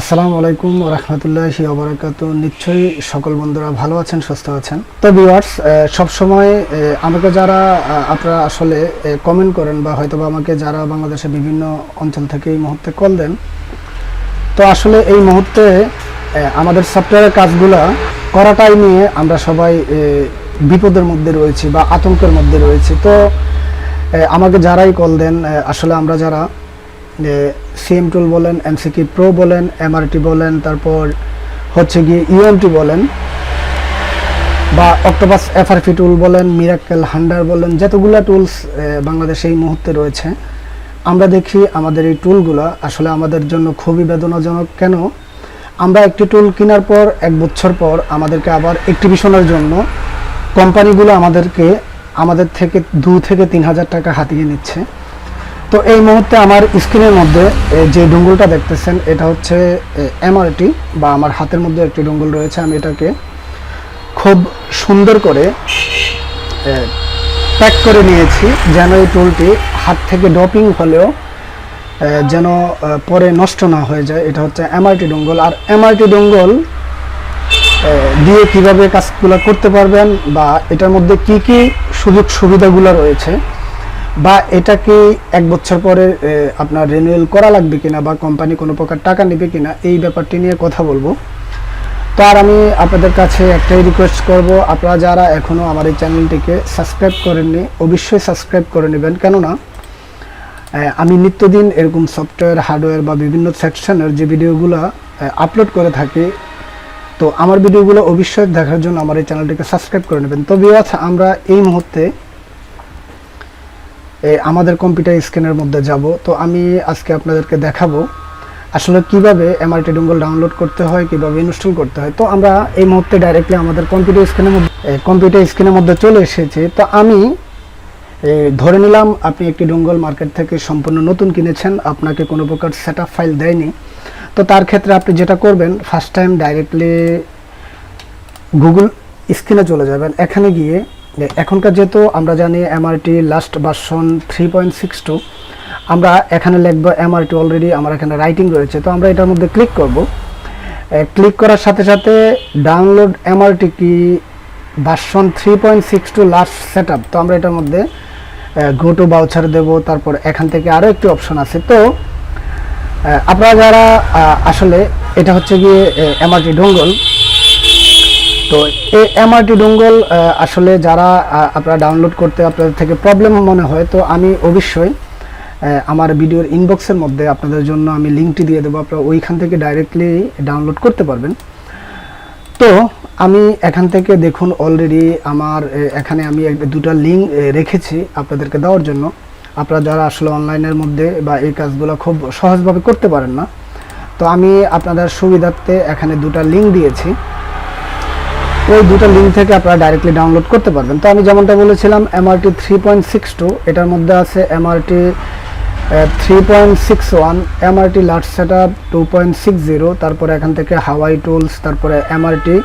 আসসালামু আলাইকুম রহমতুল্লাহি ওবরাকাত নিশ্চয়ই সকল বন্ধুরা ভালো আছেন, সুস্থ আছেন। তো ভিউয়ার্স সবসময় আমাকে যারা আপনারা আসলে কমেন্ট করেন বা হয়তো আমাকে যারা বাংলাদেশের বিভিন্ন অঞ্চল থেকে এই মুহূর্তে কল দেন, তো আসলে এই মুহূর্তে আমাদের সফটওয়্যারের কাজগুলা করাটাই নিয়ে আমরা সবাই বিপদের মধ্যে রয়েছি বা আতঙ্কের মধ্যে রয়েছি। তো আমাকে যারাই কল দেন আসলে আমরা যারা সিএম টুল বলেন এমসিকি প্রো বলেন এমআরটি বলেন, তারপর হচ্ছে গিয়ে ইউএমটি বলেন, বা অক্টোপাস এফআরপি টুল বলেন মিরাক্কেল হান্ডার বলেন, যতগুলা টুলস বাংলাদেশে এই মুহূর্তে রয়েছে, আমরা দেখি আমাদের এই টুলগুলো আসলে আমাদের জন্য খুবই বেদনাজনক। কেন? আমরা একটি টুল কেনার পর, এক বছর পর আমাদেরকে আবার অ্যাক্টিভিশনের জন্য কোম্পানিগুলো আমাদেরকে, আমাদের থেকে দু থেকে তিন হাজার টাকা হাতিয়ে নিচ্ছে। তো এই মুহূর্তে আমার স্ক্রিনের মধ্যে যে ডুঙ্গুলটা দেখতেছেন, এটা হচ্ছে এমআরটি বা আমার হাতের মধ্যে একটি ডুঙ্গুল রয়েছে। আমি এটাকে খুব সুন্দর করে প্যাক করে নিয়েছি, যেন এই টুলটি হাত থেকে ডপিং হলেও যেন পরে নষ্ট না হয়ে যায়। এটা হচ্ছে এমআরটি ডুঙ্গল। আর এমআরটি ডুঙ্গল দিয়ে কীভাবে কাজগুলো করতে পারবেন বা এটার মধ্যে কি কি সুযোগ সুবিধাগুলো রয়েছে বা এটা কি এক বছর পরে আপনার রিনিউয়াল করা লাগবে কিনা বা কোম্পানি কোনো প্রকার টাকা নেবে কিনা, এই ব্যাপারটি নিয়ে কথা বলব। তো আর আমি আপনাদের কাছে একটাই রিকোয়েস্ট করব, আপনারা যারা এখনও আমার এই চ্যানেলটিকে সাবস্ক্রাইব করেননি, অবশ্যই সাবস্ক্রাইব করে নেবেন। কেননা আমি নিত্যদিন এরকম সফটওয়্যার হার্ডওয়্যার বা বিভিন্ন সেকশনের যে ভিডিওগুলো আপলোড করে থাকি, তো আমার ভিডিওগুলো অবশ্যই দেখার জন্য আমার এই চ্যানেলটিকে সাবস্ক্রাইব করে নেবেন। তো আমরা এই মুহূর্তে আমাদের কম্পিউটার স্ক্রিনের মধ্যে যাব। তো আমি আজকে আপনাদেরকে দেখাবো আসলে কীভাবে এমআরটি ডুঙ্গল ডাউনলোড করতে হয়, কীভাবে ইনস্টল করতে হয়। তো আমরা এই মুহূর্তে ডাইরেক্টলি আমাদের কম্পিউটার স্ক্রিনের মধ্যে কম্পিউটার স্ক্রিনের মধ্যে চলে এসেছি। তো আমি ধরে নিলাম আপনি একটি ডুঙ্গল মার্কেট থেকে সম্পূর্ণ নতুন কিনেছেন, আপনাকে কোনো প্রকার সেট ফাইল দেয়নি। তো তার ক্ষেত্রে আপনি যেটা করবেন ফার্স্ট টাইম ডাইরেক্টলি গুগল স্ক্রিনে চলে যাবেন। এখানে গিয়ে এখনকার যেহেতু আমরা জানি MRT last version three point six two আমরা এখানে লিখব এমআরটি অলরেডি আমার এখানে রাইটিং রয়েছে, তো আমরা এটার মধ্যে ক্লিক করব। ক্লিক করার সাথে সাথে ডাউনলোড এমআরটি কি version three point six two last set up তো আমরা এটার মধ্যে গো টু বাউচার দেবো, তারপর এখান থেকে আরও একটি অপশন আছে। তো আপনারা যারা আসলে এটা হচ্ছে গিয়ে এমআরটি ডোঙ্গল তো এই এমআরটি ডোঙ্গল আসলে যারা আপনারা ডাউনলোড করতে আপনাদের থেকে প্রবলেম মনে হয়, তো আমি অবশ্যই আমার ভিডিওর ইনবক্সের মধ্যে আপনাদের জন্য আমি লিঙ্কটি দিয়ে দেবো। আপনারা ওইখান থেকে ডাইরেক্টলি ডাউনলোড করতে পারবেন। তো আমি এখান থেকে দেখুন অলরেডি আমার এখানে আমি দুটো লিঙ্ক রেখেছি আপনাদেরকে দেওয়ার জন্য। আপনারা যারা আসলে অনলাইনের মধ্যে বা এই কাজগুলো খুব সহজভাবে করতে পারেন না, তো আমি আপনাদের সুবিধার্থে এখানে দুটো লিঙ্ক দিয়েছি। ওই দুটো লিঙ্ক থেকে আপনারা ডাইরেক্টলি ডাউনলোড করতে পারবেন। তো আমি যেমনটা বলেছিলাম MRT three point six two এটার মধ্যে আছে MRT three point six one MRT large set up two point six zero তারপরে এখান থেকে হাওয়াই টুলস তারপরে এমআরটি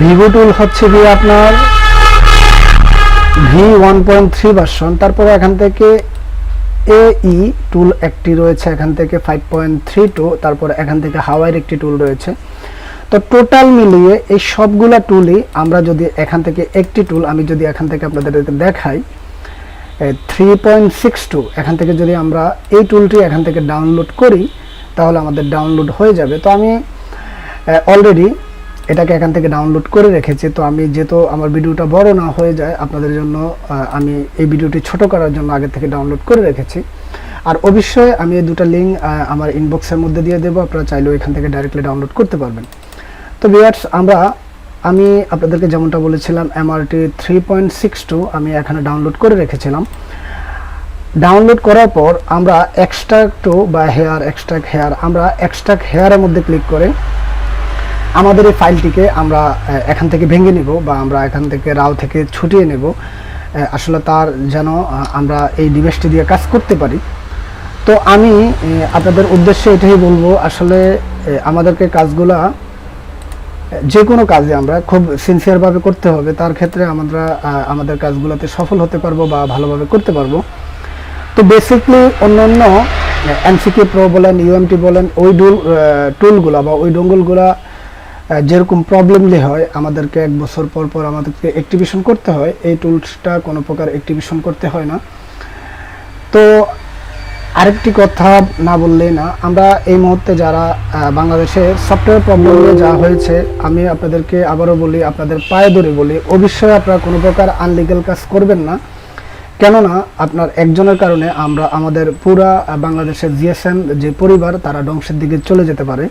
ভিভো টুল হচ্ছে গিয়ে আপনার V one point three version তারপরে এখান থেকে এই টুল একটি রয়েছে, এখান থেকে ফাইভ পয়েন্ট থ্রি টু তারপরে এখান থেকে হাওয়াইয়ের একটি টুল রয়েছে। তো টোটাল মিলিয়ে এই সবগুলা টুলই আমরা যদি এখান থেকে একটি টুল আমি যদি এখান থেকে আপনাদের দেখাই থ্রি পয়েন্ট সিক্স টু এখান থেকে যদি আমরা এই টুলটি এখান থেকে ডাউনলোড করি, তাহলে আমাদের ডাউনলোড হয়ে যাবে। তো আমি অলরেডি এটাকে এখান থেকে ডাউনলোড করে রেখেছি। তো আমি যেহেতু আমার ভিডিওটা বড় না হয়ে যায়, আপনাদের জন্য আমি এই ভিডিওটি ছোট করার জন্য আগে থেকে ডাউনলোড করে রেখেছি। আর অবশ্যই আমি এই দুটো লিঙ্ক আমার ইনবক্সের মধ্যে দিয়ে দেবো। আপনারা চাইলেও এখান থেকে ডাইরেক্টলি ডাউনলোড করতে পারবেন। তো বিয়ার্স আমরা, আমি আপনাদেরকে যেমনটা বলেছিলাম MRT three point six two আমি এখানে ডাউনলোড করে রেখেছিলাম। ডাউনলোড করার পর আমরা এক্সট্রাক্ট টু বা হেয়ার এক্সট্রাক্ট হেয়ার আমরা এক্সট্রাক্ট হেয়ারের মধ্যে ক্লিক করে আমাদের এই ফাইলটিকে আমরা এখান থেকে ভেঙে নেব বা আমরা এখান থেকে রাও থেকে ছুটিয়ে নেব। আসলে তার যেন আমরা এই ডিভাইসটি দিয়ে কাজ করতে পারি। তো আমি আপনাদের উদ্দেশ্যে এটাই বলব, আসলে আমাদেরকে কাজগুলা যে কোনো কাজে আমরা খুব সিনসিয়ারভাবে করতে হবে। তার ক্ষেত্রে আমরা আমাদের কাজগুলোতে সফল হতে পারব বা ভালোভাবে করতে পারব। তো বেসিকলি অন্য অন্য এনসিকে প্রো বলেন ইউএমটি বলেন, ওই ডুল টুলগুলো বা ওই ডঙ্গলগুলা যেরকম প্রবলেমলি হয়, আমাদেরকে এক বছর পর পর আমাদেরকে অ্যাক্টিভেশন করতে হয়। এই টুলসটা কোনো প্রকার অ্যাক্টিভেশন করতে হয় না। তো আরেকটি কথা না বললেই না, আমরা এই মুহূর্তে যারা বাংলাদেশে সফটওয়্যার প্রবলেম যা হয়েছে, আমি আপনাদেরকে আবারও বলি, আপনাদের পায়ে ধরে বলি, অবশ্যই আপনারা কোনো প্রকার আনলিগাল কাজ করবেন না। কেননা, আপনার একজনের কারণে আমরা, আমাদের পুরা বাংলাদেশের জিএসএম যে পরিবার, তারা ধ্বংসের দিকে চলে যেতে পারে।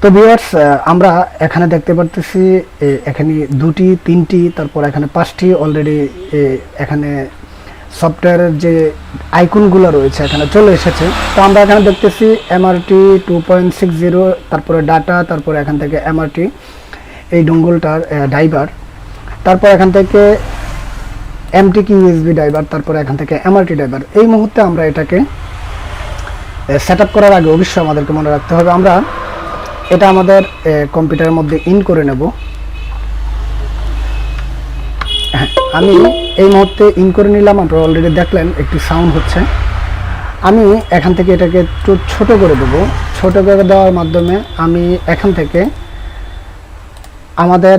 তো ভিউয়ার্স আমরা এখানে দেখতে পারতেছি এখানে দুটি, তিনটি, তারপর এখানে পাঁচটি অলরেডি এখানে সফটওয়্যারের যে আইকনগুলো রয়েছে এখানে চলে এসেছে। তো আমরা এখানে দেখতেছি MRT two point six zero তারপরে ডাটা তারপরে এখান থেকে এমআরটি এই ডঙ্গলটার ডাইভার তারপর এখান থেকে এমটি কি ইউএসবি ড্রাইভার তারপরে এখান থেকে এমআরটি ড্রাইভার এই মুহূর্তে আমরা এটাকে সেট করার আগে অবশ্যই আমাদেরকে মনে রাখতে হবে। আমরা এটা আমাদের কম্পিউটারের মধ্যে ইন করে নেব। হ্যাঁ, আমি এই মুহূর্তে ইন করে নিলাম আপনারা অলরেডি দেখলেন একটি সাউন্ড হচ্ছে। আমি এখান থেকে এটাকে একটু ছোট করে দেবো। ছোটো করে দেওয়ার মাধ্যমে আমি এখান থেকে আমাদের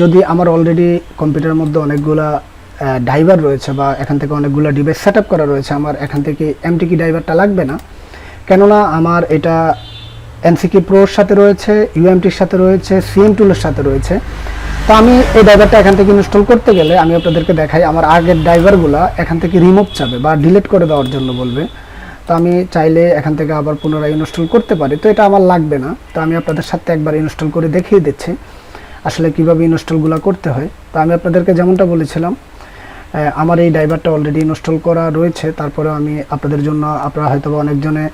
যদি আমার অলরেডি কম্পিউটারের মধ্যে অনেকগুলা ড্রাইভার রয়েছে বা এখান থেকে অনেকগুলো ডিভাইস সেট করা রয়েছে আমার এখান থেকে এমটিকি ড্রাইভারটা লাগবে না। কেননা আমার এটা এনসিকি প্রোর সাথে রয়েছে, ইউএমটির সাথে রয়েছে, সিএম টুলের সাথে রয়েছে। তো আমি এই ড্রাইভারটা এখান থেকে ইনস্টল করতে গেলে আমি আপনাদেরকে দেখাই, আমার আগের ড্রাইভারগুলো এখান থেকে রিমুভ চাবে বা ডিলিট করে দেওয়ার জন্য বলবে। তো আমি চাইলে এখান থেকে আবার পুনরায় ইনস্টল করতে পারি। তো এটা আমার লাগবে না। তো আমি আপনাদের সাথে একবার ইনস্টল করে দেখিয়ে দিচ্ছি, আসলে কীভাবে ইনস্টলগুলো করতে হয়। তো আমি আপনাদেরকে যেমনটা বলেছিলাম আমার এই ড্রাইভারটা অলরেডি ইনস্টল করা রয়েছে। তারপরে আমি আপনাদের জন্য, আপনারা হয়তো অনেকজনে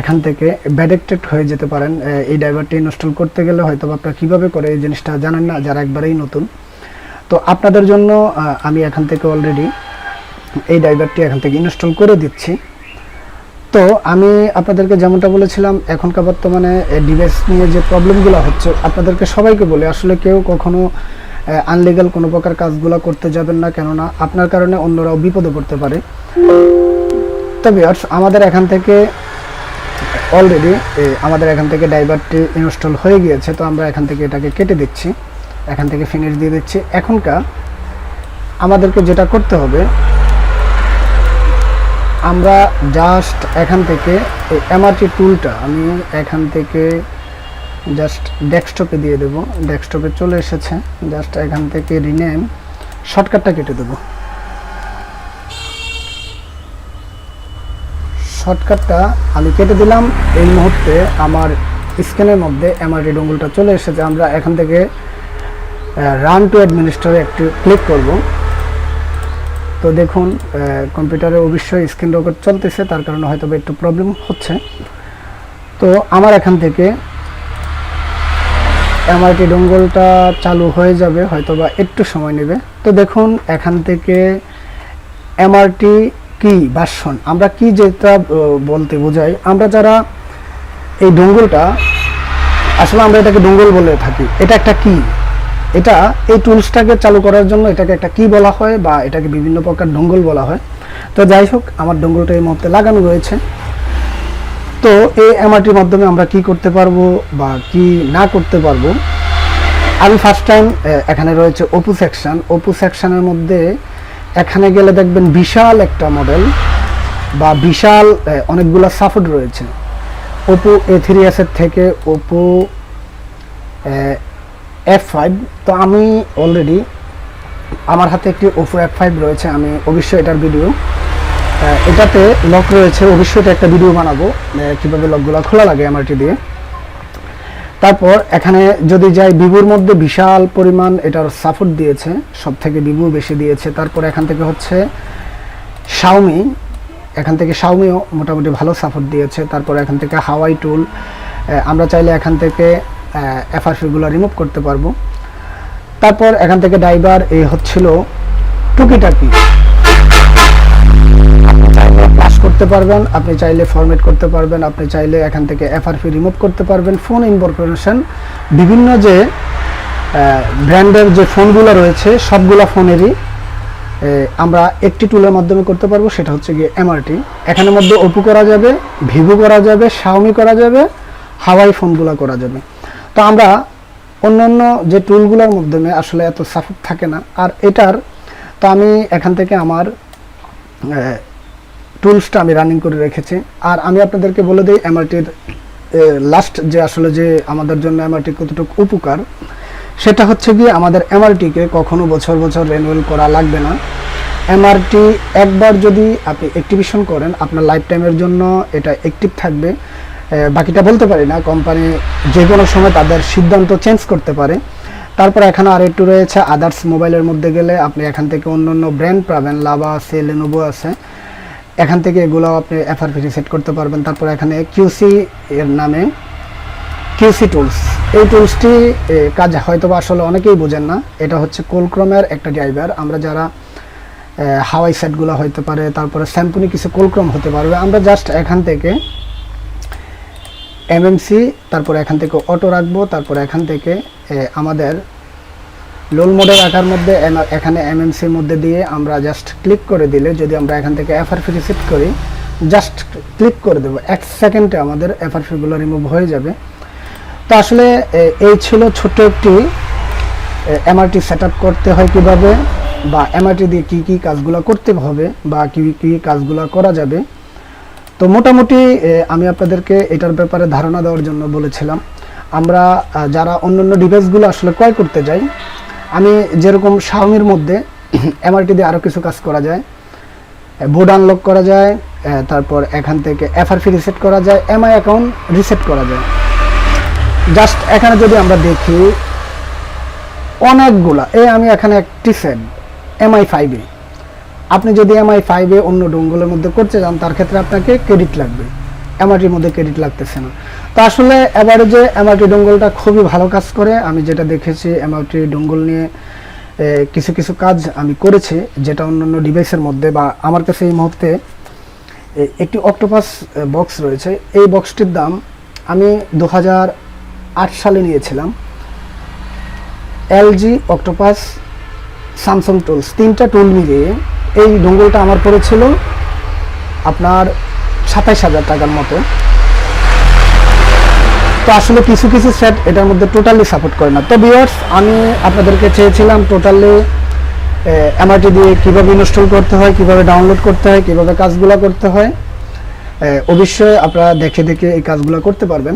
এখান থেকে ব্যাডেক্টেড হয়ে যেতে পারেন। এই ড্রাইভারটি ইনস্টল করতে গেলে হয়তো আপনারা কীভাবে করে এই জিনিসটা জানেন না, যারা একবারেই নতুন। তো আপনাদের জন্য আমি এখান থেকে অলরেডি এই ড্রাইভারটি এখান থেকে ইনস্টল করে দিচ্ছি। তো আমি আপনাদেরকে যেমনটা বলেছিলাম, এখনকার বর্তমানে ডিভাইস নিয়ে যে প্রবলেমগুলো হচ্ছে, আপনাদেরকে সবাইকে বলি, আসলে কেউ কখনো আনলিগাল কোনো প্রকার কাজগুলো করতে যাবেন না, কেননা আপনার কারণে অন্যরাও বিপদে পড়তে পারে। তবে আমাদের এখান থেকে অলরেডি আমাদের এখান থেকে ড্রাইভারটি ইনস্টল হয়ে গিয়েছে, তো আমরা এখান থেকে এটাকে কেটে দিচ্ছি। এখান থেকে ফিনিশ দিয়ে দিচ্ছি। এখনকার আমাদেরকে যেটা করতে হবে, আমরা জাস্ট এখান থেকে এই এমআরটি টুলটা আমি এখান থেকে জাস্ট ডেস্কটপে দিয়ে দেব। ডেস্কটপে চলে এসেছে। জাস্ট এখান থেকে রিনেম শর্টকাটটা কেটে দেব। শর্টকাটটা আমি কেটে দিলাম। এই মুহূর্তে আমার স্ক্রিনের মধ্যে এমআরটি ডঙ্গুলটা চলে এসেছে। আমরা এখান থেকে রান টু অ্যাডমিনিস্ট্রেটর একটু ক্লিক করব। তো দেখুন কম্পিউটারে অবশ্যই স্ক্রিন রেকর্ড চলতেছে। তার কারণে হয়তো একটু প্রবলেম হচ্ছে। তো আমার এখান থেকে এমআরটি ডঙ্গলটা চালু হয়ে যাবে। হয়তোবা একটু সময় নেবে। তো দেখুন, এখান থেকে এমআরটি কি ভার্সন আমরা কি যেটা বলতে বোঝাই, আমরা যারা এই ডঙ্গলটা, আসলে আমরা এটাকে ডঙ্গল বলে থাকি। এটা একটা কি? এটা এই টুলসটাকে চালু করার জন্য এটাকে একটা কি বলা হয় বা এটাকে বিভিন্ন প্রকার ডঙ্গল বলা হয়। তো যাই হোক, আমার ডঙ্গলটা এই মুহূর্তে লাগানো রয়েছে। তো এই এমআরটির মাধ্যমে আমরা কি করতে পারব বা কি না করতে পারব? আমি ফার্স্ট টাইম এখানে রয়েছে ওপো সেকশন ওপো সেকশনের মধ্যে এখানে গেলে দেখবেন বিশাল একটা মডেল বা বিশাল অনেকগুলো সাপোর্ট রয়েছে। ওপো এ থ্রি এসের থেকে ওপো এফ ফাইভ তো আমি অলরেডি আমার হাতে একটি ওপো এফ ফাইভ রয়েছে, আমি অবশ্যই এটার ভিডিও এটাতে লক রয়েছে, অবশ্যই এটা একটা ভিডিও বানাবো কীভাবে লকগুলো খোলা লাগে এমআরটি দিয়ে। তারপর এখানে যদি যাই ভিভোর মধ্যে বিশাল পরিমাণ এটার সাপোর্ট দিয়েছে সব থেকে ভিভো বেশি দিয়েছে, তারপর এখান থেকে হচ্ছে শাওমি এখান থেকে শাওমিও মোটামুটি ভালো সাপোর্ট দিয়েছে, তারপর এখান থেকে হাওয়াই টুল আমরা চাইলে এখান থেকে এফআরপিগুলো রিমুভ করতে পারব। তারপর এখান থেকে ড্রাইভার এই হচ্ছিল টুকিটাকি করতে পারবেন, আপনি চাইলে ফরম্যাট করতে পারবেন, আপনি চাইলে এখান থেকে এফআরপি রিমুভ করতে পারবেন ফোন ইনফরমেশন বিভিন্ন যে ব্র্যান্ডের যে ফোনগুলো রয়েছে, সবগুলো ফোনেরই আমরা একটি টুলের মাধ্যমে করতে পারব, সেটা হচ্ছে গিয়ে এমআরটি এখানের মধ্যে ওপো করা যাবে ভিভো করা যাবে শাওমি করা যাবে হাওয়াই ফোনগুলো করা যাবে। তো আমরা অন্যান্য যে টুলগুলোর মাধ্যমে আসলে এত সাপোর্ট থাকে না। আর এটার, তো আমি এখান থেকে আমার টুলসটা আমি রানিং করে রেখেছি। আর আমি আপনাদেরকে বলে দিই, এমআরটির লাস্ট যে আসলে যে আমাদের জন্য এমআরটি কতটুকু উপকার, সেটা হচ্ছে গিয়ে আমাদের এমআরটিকে কখনো বছর বছর রেনুয়েল করা লাগবে না। এমআরটি একবার যদি আপনি অ্যাক্টিভেশন করেন, আপনার লাইফ টাইমের জন্য এটা অ্যাক্টিভ থাকবে। বাকিটা বলতে পারি না কোম্পানি যে কোনো সময় তাদের সিদ্ধান্ত চেঞ্জ করতে পারে। তারপর এখানে আর একটু রয়েছে আদার্স মোবাইলের মধ্যে গেলে আপনি এখান থেকে অন্য অন্য ব্র্যান্ড পাবেন লাভা আছে লেনোভো আছে। এখান থেকে এগুলো আপনি এফআরপি সেট করতে পারবেন। তারপর এখানে কিউসি এর নামে কিউসি টুলস এই টুলসটি কাজ হয়তো বা আসলে অনেকেই বোঝেন না। এটা হচ্ছে কোলক্রমের একটা ড্রাইভার আমরা যারা হাওয়াই সেটগুলো হতে পারে, তারপরে স্যাম্পুনি কিছু কোলক্রম হতে পারবে। আমরা জাস্ট এখান থেকে এমএমসি তারপরে এখান থেকে অটো রাখব, তারপরে এখান থেকে আমাদের লোল মোডের আকার মধ্যে এখানে এমএমসির মধ্যে দিয়ে আমরা জাস্ট ক্লিক করে দিলে যদি আমরা এখান থেকে এফআরপি রিসিভ করি জাস্ট ক্লিক করে দেবো। এক সেকেন্ডে আমাদের এফআরপিগুলো রিমুভ হয়ে যাবে। তো আসলে এই ছিল ছোট্ট একটি এমআরটি সেট করতে হয় কীভাবে বা এমআরটি দিয়ে কি কি কাজগুলো করতে হবে বা কি কি কাজগুলো করা যাবে। তো মোটামুটি আমি আপনাদেরকে এটার ব্যাপারে ধারণা দেওয়ার জন্য বলেছিলাম। আমরা আহ, অন্য অন্য ডিভাইসগুলো আসলে ক্রয় করতে যাই যেরকম শাওমির মধ্যে এমআরটি দিয়ে আরও কিছু কাজ করা যায় বোর্ড আনলক করা যায় তারপর এখান থেকে এফআরপি রিসেট করা যায় এমআই অ্যাকাউন্ট রিসেট করা যায়। জাস্ট এখানে যদি আমরা দেখি, অনেকগুলা, এই আমি এখানে একটি সেট এমআই ফাইভে আপনি যদি এমআই ফাইভে অন্য ডোঙ্গলের মধ্যে করতে যান, তার ক্ষেত্রে আপনাকে ক্রেডিট লাগবে। এমআরটির মধ্যে ক্রেডিট লাগতেছে না। তো আসলে এবারে যে এমআরটি ডোঙ্গলটা খুবই ভালো কাজ করে। আমি যেটা দেখেছি এমআরটি ডোঙ্গল নিয়ে কিছু কিছু কাজ আমি করেছি, যেটা অন্যান্য ডিভাইসের মধ্যে বা আমার কাছে এই মুহূর্তে একটি অক্টোপাস বক্স রয়েছে। এই বক্সটির দাম আমি দু সালে নিয়েছিলাম। এলজি অক্টোপাস স্যামসাং টুলস তিনটা টুল মিলিয়ে এই ডোঙ্গলটা আমার পড়েছিল আপনার সাতাইশ হাজার টাকার মতো। তো আসলে কিছু কিছু সেট এটার মধ্যে টোটালি সাপোর্ট করে না। তো বিয়ার্স আমি আপনাদেরকে চেয়েছিলাম টোটালি এমআরটি দিয়ে কীভাবে ইনস্টল করতে হয়, কীভাবে ডাউনলোড করতে হয়, কীভাবে কাজগুলো করতে হয় অবশ্যই আপনারা দেখে দেখে এই কাজগুলো করতে পারবেন।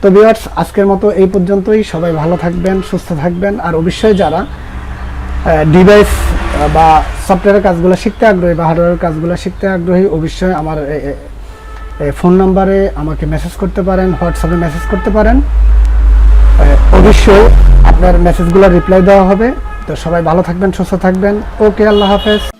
তো বিয়ার্স আজকের মতো এই পর্যন্তই। সবাই ভালো থাকবেন, সুস্থ থাকবেন। আর অবশ্যই যারা ডিভাইস বা সফটওয়্যারের কাজগুলো শিখতে আগ্রহী বা হার্ডওয়্যারের কাজগুলো শিখতে আগ্রহী, অবশ্যই আমার ফোন নাম্বারে আমাকে মেসেজ করতে পারেন হোয়াটসঅ্যাপে মেসেজ করতে পারেন। অবশ্যই আপনার মেসেজগুলো রিপ্লাই দেওয়া হবে। তো সবাই ভালো থাকবেন, সুস্থ থাকবেন। ওকে, আল্লাহ হাফেজ।